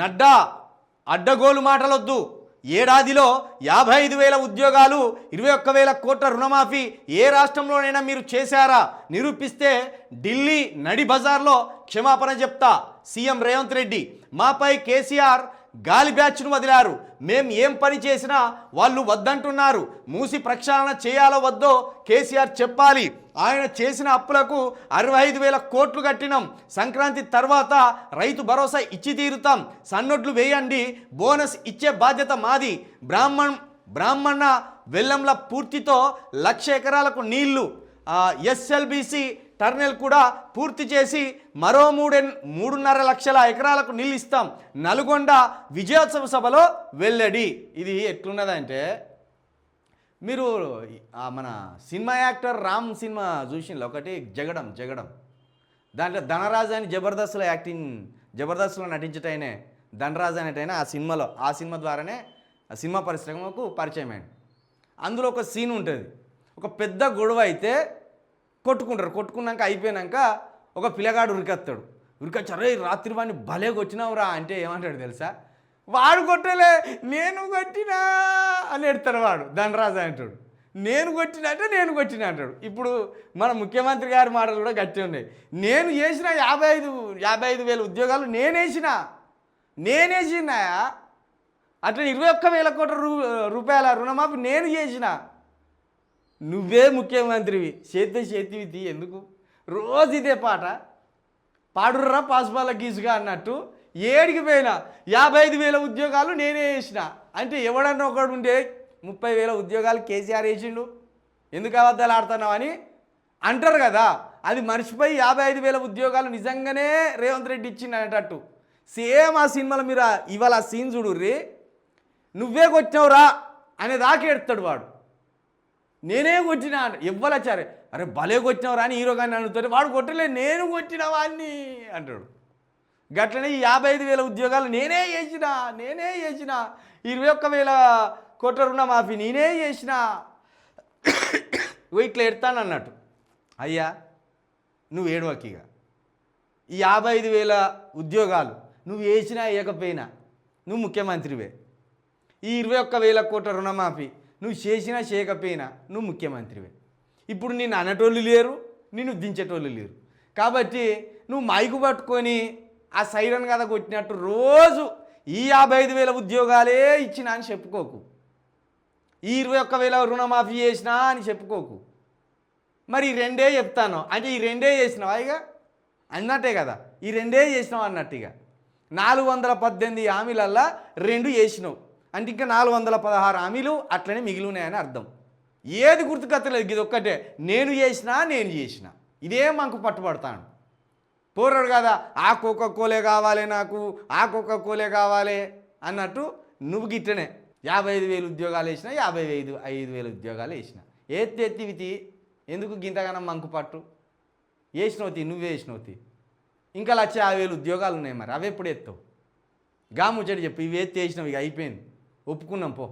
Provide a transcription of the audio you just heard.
నడ్డా అడ్డగోలు మాటలొద్దు. ఏడాదిలో యాభై ఐదు వేల ఉద్యోగాలు ఇరవై ఒక్క వేల కోట్ల రుణమాఫీ ఏ రాష్ట్రంలోనైనా మీరు చేశారా? నిరూపిస్తే ఢిల్లీ నడి బజార్లో క్షమాపణ చెప్తా. సీఎం రేవంత్ రెడ్డి మాపై కేసీఆర్ గాలి బ్యాచ్ను వదిలారు. మేం ఏం పని చేసినా వాళ్ళు వద్దంటున్నారు. మూసి ప్రక్షాళన చేయాలో వద్దో కేసీఆర్ చెప్పాలి. ఆయన చేసిన అప్పులకు అరవై ఐదు వేల కోట్లు కట్టినాం. సంక్రాంతి తర్వాత రైతు భరోసా ఇచ్చి తీరుతాం. సన్నొడ్లు వేయండి. బోనస్ ఇచ్చే బాధ్యత మాది. బ్రాహ్మణ్ బ్రాహ్మణ వెల్లంల పూర్తితో లక్ష ఎకరాలకు నీళ్ళు. ఎస్ఎల్బిసి టర్నెల్ కూడా పూర్తి చేసి మరో మూడే మూడున్నర లక్షల ఎకరాలకు నీళ్ళు ఇస్తాం. నల్గొండ విజయోత్సవ సభలో వెల్లడి. ఇది ఎట్లున్నదంటే మీరు మన సినిమా యాక్టర్ రామ్ సినిమా చూసిండ్రు? ఒకటి జగడం జగడం. దాంట్లో ధనరాజ్ అని జబర్దస్త్లో యాక్టింగ్ జబర్దస్త్లో నటించటైనే ధనరాజ్ అనేటైనా ఆ సినిమాలో ఆ సినిమా ద్వారానే ఆ సినిమా పరిశ్రమకు పరిచయం అయింది అందులో ఒక సీన్ ఉంటుంది. ఒక పెద్ద గొడవ అయితే కొట్టుకుంటారు. కొట్టుకున్నాక అయిపోయినాక ఒక పిల్లగాడు ఉరికొస్తాడు ఉరికొచ్చి అరే రాత్రి వాడిని భలే వచ్చినావురా అంటే ఏమంటాడు తెలుసా? వాడు కొట్టలే నేను కొట్టినా అని ఎడతాడు వాడు. ధనరాజు అంటాడు. నేను కొట్టిన అంటే నేను కొట్టిన అంటాడు. ఇప్పుడు మన ముఖ్యమంత్రి గారి మాటలు కూడా గట్టి ఉన్నాయి. నేను చేసిన యాభై ఐదు యాభై ఐదు వేల ఉద్యోగాలు నేనేసిన నేనేసినాయా అట్లా ఇరవై ఒక్క వేల కోట్ల రూ రూపాయల రుణమాఫీ నేను చేసిన. నువ్వే ముఖ్యమంత్రివి చేతి చేతివి తీ ఎందుకు? రోజు ఇదే పాట. పాడుర్రా పాసుపాల గీసుగా అన్నట్టు ఏడికి పోయినా యాభై ఐదు వేల ఉద్యోగాలు నేనే వేసిన అంటే ఎవడన్నా ఒకడు ఉండే ముప్పై వేల ఉద్యోగాలు కేసీఆర్ వేసిండు ఎందుకు అబద్ధాలు ఆడుతున్నావు అని అంటారు కదా. అది మర్చిపోయి యాభై ఐదు వేల ఉద్యోగాలు నిజంగానే రేవంత్ రెడ్డి ఇచ్చిండు అనేటట్టు. సేమ్ ఆ సినిమాలో మీరు ఇవాళ ఆ సీన్ చూడుర్రి. నువ్వే కొట్టినవురా అనే దాకా ఎడతాడు వాడు. నేనే కొట్టినా సరే అరే భలే కొట్టినవరా అని హీరో కానీ అడుగుతాడు వాడు కొట్టలే నేను కొట్టిన వాడిని అంటాడు. గట్లనే ఈ యాభై ఐదు వేల ఉద్యోగాలు నేనే చేసిన నేనే చేసిన. ఇరవై ఒక్క వేల కోట్ల రుణమాఫీ నేనే చేసిన. ఇట్లా ఎడతాను అన్నట్టు. అయ్యా నువ్వు ఏడవకిగా ఈ యాభై ఐదు వేల ఉద్యోగాలు నువ్వు వేసినా వేయకపోయినా నువ్వు ముఖ్యమంత్రివే. ఈ ఇరవై ఒక్క వేల కోట్ల రుణమాఫీ నువ్వు చేసినా చేయకపోయినా నువ్వు ముఖ్యమంత్రివే. ఇప్పుడు నేను అనటోళ్ళు లేరు నిన్ను దించేటోళ్ళు లేరు. కాబట్టి నువ్వు మైకు పట్టుకొని ఆ సైరన్ కథ కొట్టినట్టు రోజు ఈ యాభై ఐదు వేల ఉద్యోగాలే ఇచ్చినా అని చెప్పుకోకు. ఈ ఇరవై ఒక్క వేల రుణమాఫీ చేసినా అని చెప్పుకోకు. మరి ఈ రెండే చెప్తాను. అంటే ఈ రెండే చేసినావా ఇక అన్నట్టే కదా. ఈ రెండే చేసినావు అన్నట్టు ఇక నాలుగు వందల పద్దెనిమిది హామీలల్లా రెండు చేసినావు. అంటే ఇంకా నాలుగు వందల పదహారు హామీలు అట్లనే మిగిలి ఉన్నాయని అర్థం. ఏది గుర్తుకత్తలేదు ఇది ఒక్కటే. నేను చేసినా నేను చేసిన. ఇదే మాకు పట్టుబడతాను పోరాడు కదా ఆ కోక కోలే కావాలి నాకు ఆ కోక కోలే కావాలి అన్నట్టు నువ్వు గిట్టనే. యాభై ఐదు వేలు ఉద్యోగాలు వేసిన యాభై ఐదు ఐదు వేల ఉద్యోగాలు వేసిన. ఎత్తి ఎత్తివితి ఎందుకు గింతగానం మంకు పట్టు? వేసినవుతి నువ్వే వేసినవుతి ఇంకా లక్ష యాభై వేలు ఉద్యోగాలు ఉన్నాయి మరి అవి ఎప్పుడు ఎత్తావు? గా ముచ్చటి చెప్పు ఇవి ఎత్తి వేసినావు ఇక అయిపోయింది. ఒప్పుకున్నాం పో